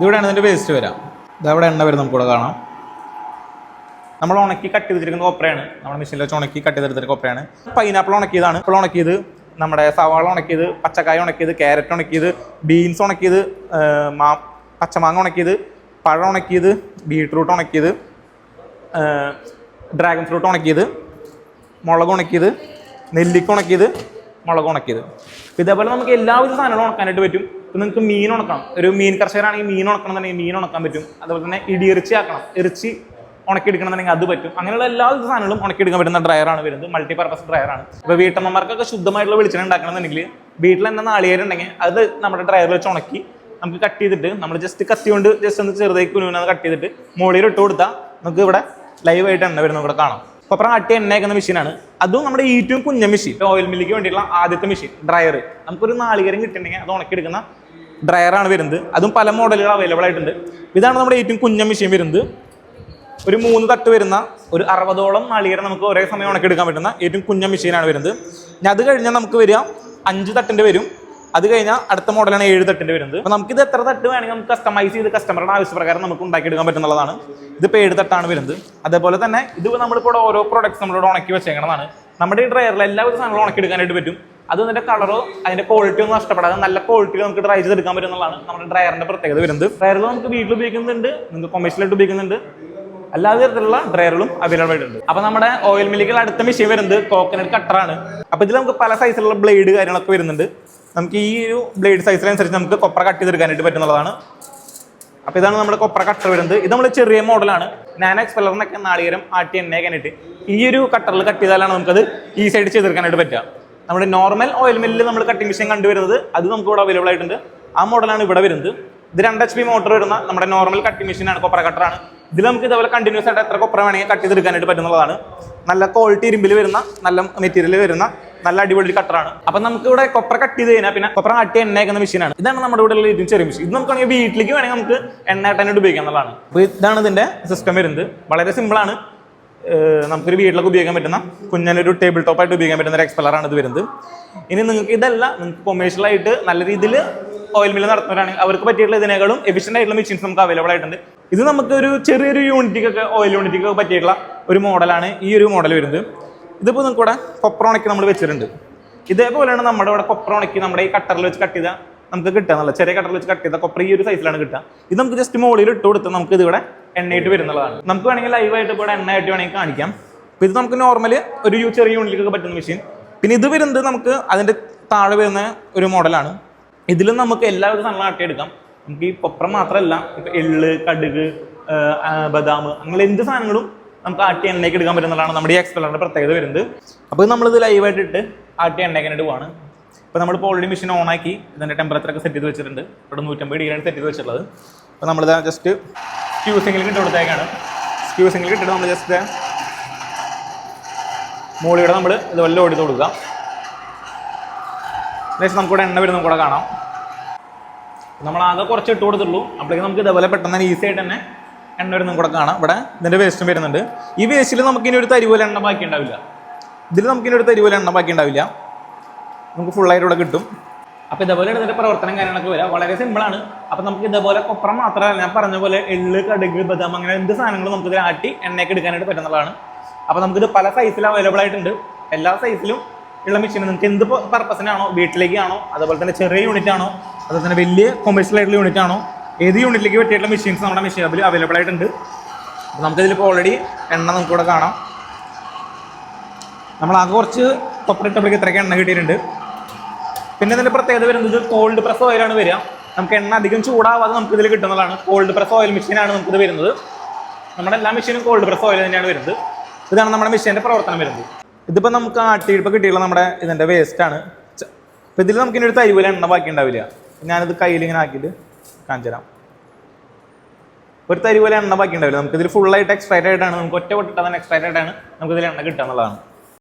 ഇതിവിടെയാണ് ഇതിന്റെ വേസ്റ്റ് വരാം ഇതവിടെ എണ്ണ വരും നമുക്കിവിടെ കാണാം. നമ്മൾ ഉണക്കി കട്ട് ചെയ്തിരിക്കുന്ന കൊപ്രയാണ് നമ്മുടെ മെഷീനിൽ വെച്ച് ഉണക്കി കട്ട് ചെയ്തെടുത്തിരിക്കുന്ന കൊപ്രയാണ് പൈനാപ്പിൾ ഉണക്കിയതാണ്. ഇപ്പോൾ ഉണക്കിയത് നമ്മുടെ സവാള ഉണക്കിയത് പച്ചക്കായ ഉണക്കിയത് ക്യാരറ്റ് ഉണക്കിയത് ബീൻസ് ഉണക്കിയത് മാ പച്ചമാങ്ങ ഉണക്കിയത് പഴം ഉണക്കിയത് ബീട്രൂട്ട് ഉണക്കിയത് ഡ്രാഗൺ ഫ്രൂട്ട് ഉണക്കിയത് മുളക് ഉണക്കിയത് നെല്ലിക്ക ഉണക്കിയത് മുളക് ഉണക്കിയത്. ഇതേപോലെ നമുക്ക് എല്ലാവിധ സാധനങ്ങളും ഉണക്കാനായിട്ട് പറ്റും. ഇപ്പം നിങ്ങൾക്ക് മീൻ ഉണക്കണം. ഒരു മീൻ കർഷകരാണെങ്കിൽ മീൻ ഉണക്കണം എന്നുണ്ടെങ്കിൽ മീൻ ഉണക്കാൻ പറ്റും. അതുപോലെ തന്നെ ഇടിയിറച്ചി ആക്കണം. ഇറച്ചി ഉണക്കിയെടുക്കണമെന്നുണ്ടെങ്കിൽ അത് പറ്റും. അങ്ങനെയുള്ള എല്ലാ സാധനങ്ങളും ഉണക്കിയെടുക്കാൻ പറ്റുന്ന ഡ്രയറാണ് വരുന്നത്. മൾട്ടി പർപ്പസ് ഡ്രയറാണ് ഇപ്പോൾ വീട്ടമ്മമാർക്കൊക്കെ ശുദ്ധമായിട്ടുള്ള വെളിച്ചെണ്ണ ഉണ്ടാക്കണമെന്നുണ്ടെങ്കിൽ വീട്ടിൽ തന്നെ നാളികേരുണ്ടെങ്കിൽ അത് നമ്മുടെ ഡ്രയറിൽ വെച്ച് ഉണക്കി നമുക്ക് കട്ട് ചെയ്തിട്ട് നമ്മൾ ജസ്റ്റ് കത്തി കൊണ്ട് ജസ്റ്റ് ഒന്ന് ചെറുതായി കുനുവിനത് കട്ട് ചെയ്തിട്ട് മോളിയിൽ ഇട്ട് കൊടുത്താൽ നമുക്ക് ഇവിടെ ലൈവ് ആയിട്ട് എണ്ണ വരുന്നത് ഇവിടെ കാണാം. കൊപ്ര ആട്ടി എണ്ണയേക്കുന്ന മെഷീനാണ് അതും നമ്മുടെ ഏറ്റവും കുഞ്ഞ മെഷീൻ ഓയിൽ മില്ലിക്ക് വേണ്ടിയിട്ടുള്ള ആദ്യത്തെ മെഷീൻ ഡ്രയർ നമുക്കൊരു നാളികേരം കിട്ടുന്നുണ്ടെങ്കിൽ അത് ഉണക്കിയെടുക്കുന്ന ഡ്രയറാണ് വരുന്നത്. അതും പല മോഡലുകൾ അവൈലബിൾ ആയിട്ടുണ്ട്. ഇതാണ് നമ്മുടെ ഏറ്റവും കുഞ്ഞ മെഷീൻ വരുന്നത്. ഒരു മൂന്ന് തട്ട് വരുന്ന ഒരു അറുപതോളം നാളികേരം നമുക്ക് ഒരേ സമയം ഉണക്കിയെടുക്കാൻ പറ്റുന്ന ഏറ്റവും കുഞ്ഞ മെഷീനാണ് വരുന്നത്. ഇനി അത് കഴിഞ്ഞാൽ നമുക്ക് വരിക അഞ്ച് തട്ടിന്റെ വരും. അത് കഴിഞ്ഞാൽ അടുത്ത മോഡലാണ് ഏഴ് തട്ടിന്റെ വരുന്നത്. അപ്പോൾ നമുക്കിത് എത്ര തട്ട് വേണമെങ്കിൽ നമുക്ക് കസ്റ്റമൈസ് ചെയ്ത് കസ്റ്റമറുടെ ആവശ്യപ്രകാരം നമുക്ക് ഉണ്ടാക്കിയെടുക്കാൻ പറ്റുന്നതാണ് ഇതിപ്പോൾ ഏഴ് തട്ടാണ് വരുന്നത്. അതേപോലെ തന്നെ ഇത് നമ്മളിപ്പോൾ ഓരോ പ്രോഡക്ട്സ് നമ്മളിവിടെ ഉണക്കി വെച്ചേക്കണതാണ്. നമ്മുടെ ഈ ഡ്രയറിൽ എല്ലാവിധ സാധനങ്ങളും ഉണക്കിയെടുക്കാനായിട്ട് പറ്റും. അത് അതിന്റെ കളറോ അതിന്റെ ക്വാളിറ്റി ഒന്നും നഷ്ടപ്പെടാതെ നല്ല ക്വാളിറ്റിയിൽ നമുക്ക് ഡ്രൈ ചെയ്തെടുക്കാൻ പറ്റുന്നതാണ് നമ്മുടെ ഡ്രയറിന്റെ പ്രത്യേകത വരുന്നത്. ഡ്രയറിൽ നമുക്ക് വീട്ടിൽ ഉപയോഗിക്കുന്നുണ്ട് നിങ്ങൾക്ക് കൊമേഴ്ഷ്യലായിട്ട് ഉപയോഗിക്കുന്നുണ്ട്. എല്ലാ തരത്തിലുള്ള ഡ്രയറുകളും അവൈലബിൾ ആയിട്ടുണ്ട്. അപ്പൊ നമ്മുടെ ഓയിൽ മില്ലിൽ അടുത്ത മെഷീൻ വരുന്നത് കോക്കനട്ട് കട്ടറാണ് അപ്പൊ ഇതിൽ നമുക്ക് പല സൈസിലുള്ള ബ്ലേഡ് കാര്യങ്ങളൊക്കെ വരുന്നുണ്ട്. നമുക്ക് ഈ ഒരു ബ്ലേഡ് സൈസിനനുസരിച്ച് നമുക്ക് കൊപ്ര കട്ട് ചെയ്തെടുക്കാനായിട്ട് പറ്റുന്നതാണ്. അപ്പൊ ഇതാണ് നമ്മുടെ കൊപ്ര കട്ടർ വരുന്നത്. ഇത് നമ്മൾ ചെറിയ മോഡലാണ് നാനോ എക്സ്പെല്ലറിനൊക്കെ നാളികേരം ആട്ടി എണ്ണയൊക്കെ ഈ ഒരു കട്ടറിൽ കട്ട് ചെയ്താലാണ് നമുക്കത് ഈ സൈഡ് ചെയ്തെടുക്കാനായിട്ട് പറ്റുക. നമ്മുടെ നോർമൽ ഓയിൽ മില്ലിൽ നമ്മൾ കട്ടിംഗ് മെഷീൻ കണ്ടുവരുന്നത് അത് നമുക്ക് ഇവിടെ അവൈലബിൾ ആയിട്ടുണ്ട്. ആ മോഡലാണ് ഇവിടെ വരുന്നത്. ഇത് രണ്ട് എച്ച് പി മോട്ടർ വരുന്ന നമ്മുടെ നോർമൽ കട്ടിംഗ് മെഷീനാണ് കൊപ്ര കട്ടറാണ് ഇതിൽ നമുക്ക് ഇതേപോലെ കണ്ടിന്യൂസ് ആയിട്ട് എത്ര കൊപ്ര വേണമെങ്കിൽ കട്ട് ചെയ്തെടുക്കാനായിട്ട് പറ്റുന്നതാണ് നല്ല ക്വാളിറ്റി ഇരുമ്പിൽ വരുന്ന നല്ല മെറ്റീരിയൽ വരുന്ന നല്ല അടിപൊളി കട്ടറാണ് അപ്പൊ നമുക്ക് ഇവിടെ കൊപ്ര കട്ട് ചെയ്ത് കഴിഞ്ഞാൽ പിന്നെ കൊപ്ര ആട്ടി എണ്ണയ്ക്കുന്ന മെഷീനാണ് ഇതാണ് നമ്മുടെ ഇവിടെ ഉള്ള ചെറിയ മെഷീൻ ഇത് നമുക്ക് വേണമെങ്കിൽ വീട്ടിലേക്ക് വേണമെങ്കിൽ നമുക്ക് എണ്ണ ആട്ടാനായിട്ട് ഉപയോഗിക്കാം എന്നുള്ളതാണ്. അപ്പോൾ ഇതാണ് ഇതിന്റെ സിസ്റ്റം വരുന്നത്. വളരെ സിമ്പിളാണ് ഏഹ് നമുക്കൊരു വീട്ടിലൊക്കെ ഉപയോഗിക്കാൻ പറ്റുന്ന കുഞ്ഞനൊരു ടേബിൾ ടോപ്പായിട്ട് ഉപയോഗിക്കാൻ പറ്റുന്ന ഒരു എക്സ്പെല്ലറാണ് ഇത് വരുന്നത്. ഇനി നിങ്ങൾക്ക് ഇതല്ല നിങ്ങൾക്ക് കൊമേഴ്ഷ്യലായിട്ട് നല്ല രീതിയിൽ ഓയിൽ മില്ല് നടത്തുന്നവരാണെങ്കിൽ അവർക്ക് പറ്റിയിട്ടുള്ള ഇതിനേക്കാളും എഫിഷ്യന്റ് ആയിട്ടുള്ള മെഷീൻസ് നമുക്ക് അവൈലബിൾ ആയിട്ടുണ്ട്. ഇത് നമുക്ക് ഒരു ചെറിയൊരു യൂണിറ്റിക്കൊക്കെ ഓയിൽ യൂണിറ്റിക്കൊക്കെ പറ്റിയിട്ടുള്ള ഒരു മോഡലാണ് ഈ ഒരു മോഡൽ വരുന്നത്. ഇതിപ്പോൾ നിങ്ങൾക്ക് ഇവിടെ കൊപ്ര നമ്മൾ വെച്ചിട്ടുണ്ട്. ഇതേപോലെയാണ് നമ്മുടെ ഇവിടെ കൊപ്രോണയ്ക്ക് നമ്മുടെ ഈ കട്ടറിൽ വെച്ച് കട്ട് ചെയ്താൽ നമുക്ക് കിട്ടുക എന്നുള്ള ചെറിയ കട്ടറിൽ വെച്ച് കട്ട് ചെയ്ത കൊപ്ര ഈ ഒരു സൈസിലാണ് കിട്ടുക. ഇത് നമുക്ക് ജസ്റ്റ് മുകളിൽ ഇട്ട് കൊടുത്ത് നമുക്ക് ഇതിവിടെ എണ്ണയിട്ട് വരുന്നതാണ് നമുക്ക് വേണമെങ്കിൽ ലൈവായിട്ട് ഇവിടെ എണ്ണയായിട്ട് വേണമെങ്കിൽ കാണിക്കാം. അപ്പോൾ ഇത് നമുക്ക് നോർമൽ ഒരു ചെറിയ യൂണിറ്റിലൊക്കെ പറ്റുന്ന മെഷീൻ പിന്നെ ഇത് വരുന്നത് നമുക്ക് അതിന്റെ താഴെ വരുന്ന ഒരു മോഡലാണ് ഇതിലും നമുക്ക് എല്ലാവിധ സാധനങ്ങളും ആട്ടിയെടുക്കാം നമുക്ക് ഈ കൊപ്രം മാത്രമല്ല ഇപ്പം എള്ള് കടുക് ബദാം അങ്ങനെ എന്ത് സാധനങ്ങളും നമുക്ക് ആട്ടി എണ്ണയ്ക്ക് എടുക്കാൻ പറ്റുന്നതാണ് നമ്മുടെ ഈ എക്സ്പെല്ലറിന്റെ പ്രത്യേകത വരുന്നത്. അപ്പോൾ നമ്മളിത് ലൈവായിട്ട് ഇട്ട് ആട്ടി എണ്ണയ്ക്കാനായിട്ട് പോവാണ്. ഇപ്പോൾ നമ്മളിപ്പോൾ ഓൾറെഡി മെഷീൻ ഓൺ ആക്കി ഇതിന്റെ ടെമ്പറേച്ചർ ഒക്കെ സെറ്റ് ചെയ്ത് വെച്ചിട്ടുണ്ട്. ഇവിടെ നൂറ്റമ്പത് ഡിഗ്രിയാണ് സെറ്റ് ചെയ്ത് വെച്ചിട്ടുള്ളത്. അപ്പോൾ നമ്മളിത് ജസ്റ്റ് സ്ക്യൂസിങ്ങിൽ ഇട്ട് കൊടുത്തേക്കാണ്. നമ്മൾ ജസ്റ്റ് മുകളിലൂടെ നമ്മൾ ഇതുപോലെ ലോഡ് ചെയ്ത് കൊടുക്കുക. ഏകദേശം നമുക്കിവിടെ എണ്ണ വരുന്ന കൂടെ കാണാം. നമ്മൾ ആകെ കുറച്ച് ഇട്ട് കൊടുത്തുള്ളൂ അപ്പോഴേക്കും നമുക്ക് ഇതേപോലെ പെട്ടെന്ന് തന്നെ ഈസി ആയിട്ട് തന്നെ എണ്ണ വരുന്നതും കൂടെ കാണാം. ഇവിടെ ഇതിന്റെ വേസ്റ്റും വരുന്നുണ്ട്. ഈ വേസ്റ്റിൽ നമുക്കിനി ഒരു തരിപോലെ എണ്ണ ബാക്കി ഉണ്ടാവില്ല ഇതിൽ നമുക്കിനി ഒരു തരിപോലെ എണ്ണ ബാക്കി ഉണ്ടാവില്ല നമുക്ക് ഫുള്ളായിട്ട് ഇവിടെ കിട്ടും. അപ്പോൾ ഇതേപോലെ ഇതിന്റെ പ്രവർത്തനം കാര്യങ്ങളൊക്കെ വരാം വളരെ സിമ്പിളാണ് അപ്പോൾ നമുക്ക് ഇതേപോലെ കൊപ്രം മാത്രമല്ല ഞാൻ പറഞ്ഞ പോലെ എള്ള് കടുക് ബദാം അങ്ങനെ എന്ത് സാധനങ്ങളും നമുക്ക് ഇതിൽ ആട്ടി എണ്ണയൊക്കെ എടുക്കാനായിട്ട് പറ്റുന്നതാണ്. അപ്പോൾ നമുക്കിത് പല സൈസിൽ അവൈലബിൾ ആയിട്ടുണ്ട്. എല്ലാ സൈസിലും ഉള്ള മെഷീൻ നിങ്ങൾക്ക് എന്ത് പർപ്പസിനാണോ വീട്ടിലേക്കാണോ അതുപോലെ തന്നെ ചെറിയ യൂണിറ്റ് ആണോ? അതുപോലെ തന്നെ വലിയ കൊമേഴ്ഷ്യൽ ആയിട്ടുള്ള യൂണിറ്റ് ആണോ? ഏത് യൂണിറ്റിലേക്ക് പറ്റിയിട്ടുള്ള മെഷീൻസ് നമ്മുടെ മെഷീൻ ഹബിൽ അവൈലബിൾ ആയിട്ടുണ്ട്. അപ്പോൾ നമുക്കിതിലിപ്പോൾ ഓൾറെഡി എണ്ണ നമുക്കിവിടെ കാണാം. നമ്മൾ കുറച്ച് തൊപ്പിട്ടപ്പോഴേക്ക് ഇത്രയ്ക്ക് എണ്ണ കിട്ടിയിട്ടുണ്ട്. പിന്നെ ഇതിന്റെ പ്രത്യേകത വരുന്നത് കോൾഡ് പ്രസ് ഓയിലാണ് വരിക. നമുക്ക് എണ്ണ അധികം ചൂടാവാതെ നമുക്ക് ഇതിൽ കിട്ടുന്നതാണ്. കോൾഡ് പ്രസ് ഓയിൽ മെഷീനാണ് നമുക്കിത് വരുന്നത്. നമ്മുടെ എല്ലാ മെഷീനും കോൾഡ് പ്രസ് ഓയിൽ തന്നെയാണ് വരുന്നത്. ഇതാണ് നമ്മുടെ മെഷീന്റെ പ്രവർത്തനം വരുന്നത്. ഇതിപ്പോൾ നമുക്ക് ആട്ടിയിപ്പോൾ കിട്ടിയുള്ള നമ്മുടെ ഇതിന്റെ വേസ്റ്റ് ആണ്. അപ്പോൾ ഇതിൽ നമുക്ക് ഇനി ഒരു തരിപോലെ എണ്ണ ബാക്കി ഉണ്ടാവില്ല. ഞാനിത് കയ്യിൽ ഇങ്ങനെ ആക്കിയിട്ട് കാണിച്ചു തരാം ഒരു തരി പോലെ എണ്ണ ബാക്കി ഉണ്ടാവില്ല. നമുക്കിതിൽ ഫുള്ളായിട്ട് എക്സ്ട്രാക്റ്റ് ആയിട്ടാണ് നമുക്ക് ഒറ്റ പൊട്ടിട്ടാണ് എക്സ്ട്രാക്റ്റ് ആയിട്ടാണ് നമുക്കിതിൽ എണ്ണ കിട്ടുക എന്നുള്ളതാണ്.